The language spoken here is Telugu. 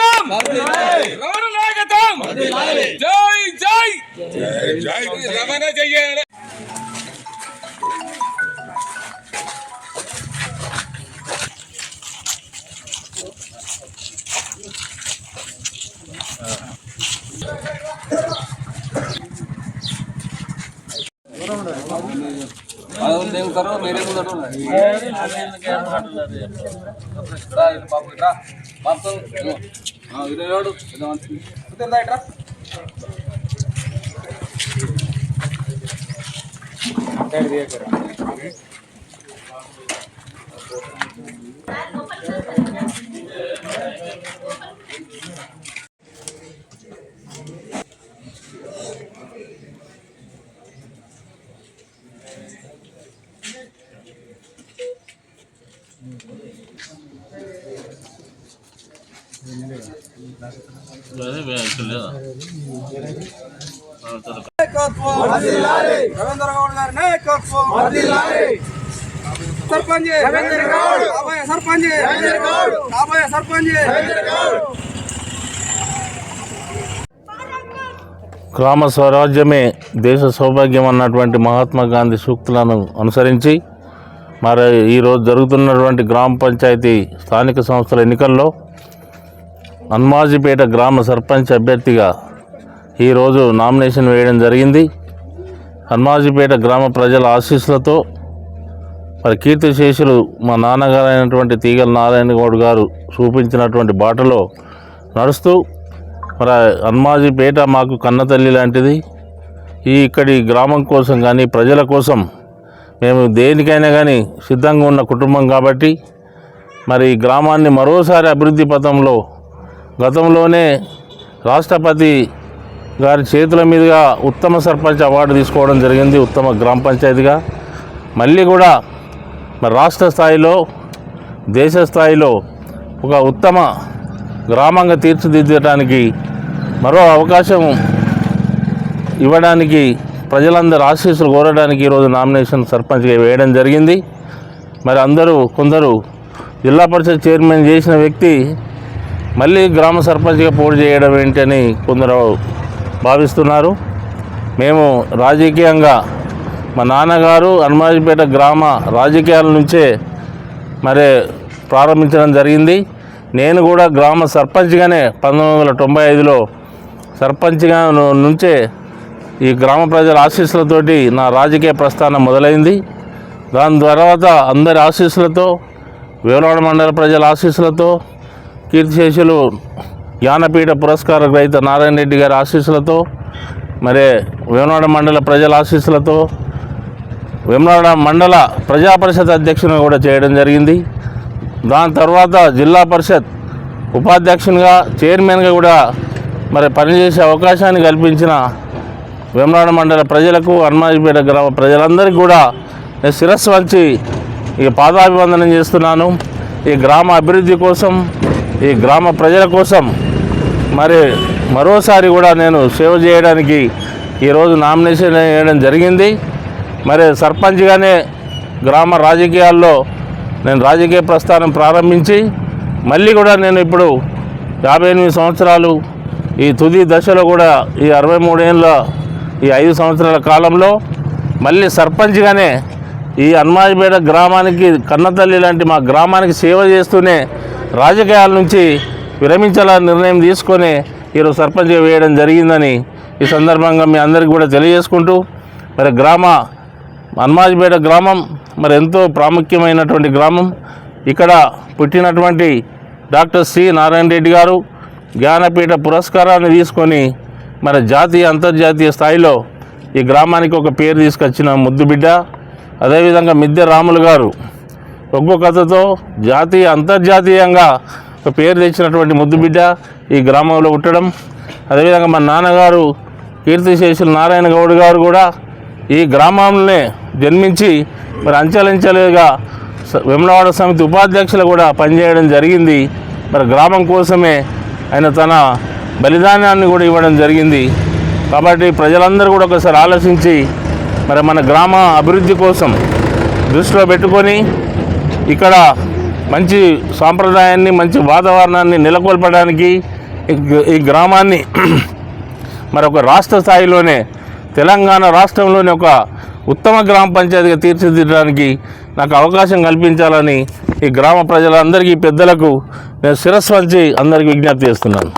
నాయకత్వం రమణ నాయకత్వం జై జై జై రమణ జయ దేవుడు కరో మీరే ముందట బాబు ఇట్రా బాబు ఇదే వాడు ఇట్రా कर दिया करो రవీంద్ర గౌడ్ గారి నాయకత్వం సర్పంచ్ సర్పంచ్ సర్పంచ్ గ్రామ స్వరాజ్యమే దేశ సౌభాగ్యం అన్నటువంటి మహాత్మా గాంధీ సూక్తులను అనుసరించి మరి ఈరోజు జరుగుతున్నటువంటి గ్రామ పంచాయతీ స్థానిక సంస్థల ఎన్నికల్లో హన్మాజీపేట గ్రామ సర్పంచ్ అభ్యర్థిగా ఈరోజు నామినేషన్ వేయడం జరిగింది. హన్మాజీపేట గ్రామ ప్రజల ఆశీస్సులతో మరి కీర్తిశేషులు మా నాన్నగారైనటువంటి తీగల నారాయణ గౌడ్ గారు చూపించినటువంటి బాటలో నడుస్తూ మరి హన్మాజీపేట మాకు కన్నతల్లి లాంటిది. ఈ ఇక్కడి గ్రామం కోసం కానీ ప్రజల కోసం మేము దేనికైనా కానీ సిద్ధంగా ఉన్న కుటుంబం కాబట్టి మరి ఈ గ్రామాన్ని మరోసారి అభివృద్ధి పథంలో గతంలోనే రాష్ట్రపతి గారి చేతుల మీదుగా ఉత్తమ సర్పంచ్ అవార్డు తీసుకోవడం జరిగింది ఉత్తమ గ్రామ పంచాయతీగా. మళ్ళీ కూడా మరి రాష్ట్ర స్థాయిలో దేశ స్థాయిలో ఒక ఉత్తమ గ్రామంగా తీర్చిదిద్దడానికి మరో అవకాశం ఇవ్వడానికి ప్రజలందరూ ఆశీస్సులు కోరడానికి ఈరోజు నామినేషన్ సర్పంచ్గా వేయడం జరిగింది. మరి అందరూ కొందరు జిల్లా పరిషత్ చైర్మన్ చేసిన వ్యక్తి మళ్ళీ గ్రామ సర్పంచ్గా పోటీ చేయడం ఏంటని కొందరు భావిస్తున్నారు. మేము రాజకీయంగా మా నాన్నగారు హనుమాజీపేట గ్రామ రాజకీయాల నుంచే మరి ప్రారంభించడం జరిగింది. నేను కూడా గ్రామ సర్పంచ్గానే పంతొమ్మిది వందల తొంభై ఐదులో సర్పంచ్గా నుంచే ఈ గ్రామ ప్రజల ఆశీస్సులతోటి నా రాజకీయ ప్రస్థానం మొదలైంది. దాని తర్వాత అందరి ఆశీస్సులతో వేలవాడ మండల ప్రజల ఆశీస్సులతో కీర్తిశేషులు జ్ఞానపీఠ పురస్కార గ్రహీత నారాయణ రెడ్డి గారి ఆశీస్సులతో మరి వేమనాడ మండల ప్రజల ఆశీస్సులతో వేమనాడ మండల ప్రజా పరిషత్ అధ్యక్షునిగా కూడా చేయడం జరిగింది. దాని తర్వాత జిల్లా పరిషత్ ఉపాధ్యక్షునిగా చైర్మన్గా కూడా మరి పనిచేసే అవకాశాన్ని కల్పించిన వేమనాడ మండల ప్రజలకు హనుమాజిపేట గ్రామ ప్రజలందరికీ కూడా నేను శిరస్సు వంచి ఈ పాదాభివందనం చేస్తున్నాను. ఈ గ్రామ అభివృద్ధి కోసం ఈ గ్రామ ప్రజల కోసం మరి మరోసారి కూడా నేను సేవ చేయడానికి ఈరోజు నామినేషన్ వేయడం జరిగింది. మరి సర్పంచ్గానే గ్రామ రాజకీయాల్లో నేను రాజకీయ ప్రస్థానం ప్రారంభించి మళ్ళీ కూడా నేను ఇప్పుడు యాభై ఎనిమిది సంవత్సరాలు ఈ తుది దశలో కూడా ఈ అరవై మూడేళ్ళ ఈ ఐదు సంవత్సరాల కాలంలో మళ్ళీ సర్పంచ్గానే ఈ హనుమాజిపేట గ్రామానికి కన్నతల్లి లాంటి మా గ్రామానికి సేవ చేస్తూనే రాజకీయాల నుంచి విరమించాలని నిర్ణయం తీసుకొని ఈరోజు సర్పంచ్గా వేయడం జరిగిందని ఈ సందర్భంగా మీ అందరికీ కూడా తెలియజేసుకుంటూ మరి గ్రామ అన్మాజిపేట గ్రామం మరి ఎంతో ప్రాముఖ్యమైనటువంటి గ్రామం. ఇక్కడ పుట్టినటువంటి డాక్టర్ సి నారాయణ రెడ్డి గారు జ్ఞానపీఠ పురస్కారాన్ని తీసుకొని మన జాతీయ అంతర్జాతీయ స్థాయిలో ఈ గ్రామానికి ఒక పేరు తీసుకొచ్చిన ముద్దు బిడ్డ అదేవిధంగా మిద్దె రాములు గారు ఒక్కో కథతో జాతీయ అంతర్జాతీయంగా ఒక పేరు తెచ్చినటువంటి ముద్దు బిడ్డ ఈ గ్రామంలో పుట్టడం. అదేవిధంగా మా నాన్నగారు కీర్తిశేషులు నారాయణ గౌడ్ గారు కూడా ఈ గ్రామంలోనే జన్మించి మరి అంచెలంచెలుగా స- సమితి ఉపాధ్యక్షులు కూడా పనిచేయడం జరిగింది. మరి గ్రామం కోసమే ఆయన తన బలిదానాన్ని కూడా ఇవ్వడం జరిగింది. కాబట్టి ప్రజలందరూ కూడా ఒకసారి ఆలోచించి మరి మన గ్రామ అభివృద్ధి కోసం దృష్టిలో పెట్టుకొని ఇక్కడ మంచి సాంప్రదాయాన్ని మంచి వాతావరణాన్ని నెలకొల్పడానికి ఈ- గ్రామాన్ని మరి ఒక రాష్ట్ర స్థాయిలోనే తెలంగాణ రాష్ట్రంలోని ఒక ఉత్తమ గ్రామ పంచాయతీగా తీర్చిదిద్దడానికి నాకు అవకాశం కల్పించాలని ఈ గ్రామ ప్రజలందరికీ పెద్దలకు నేను శిరస్సు వంచి అందరికీ విజ్ఞప్తి చేస్తున్నాను.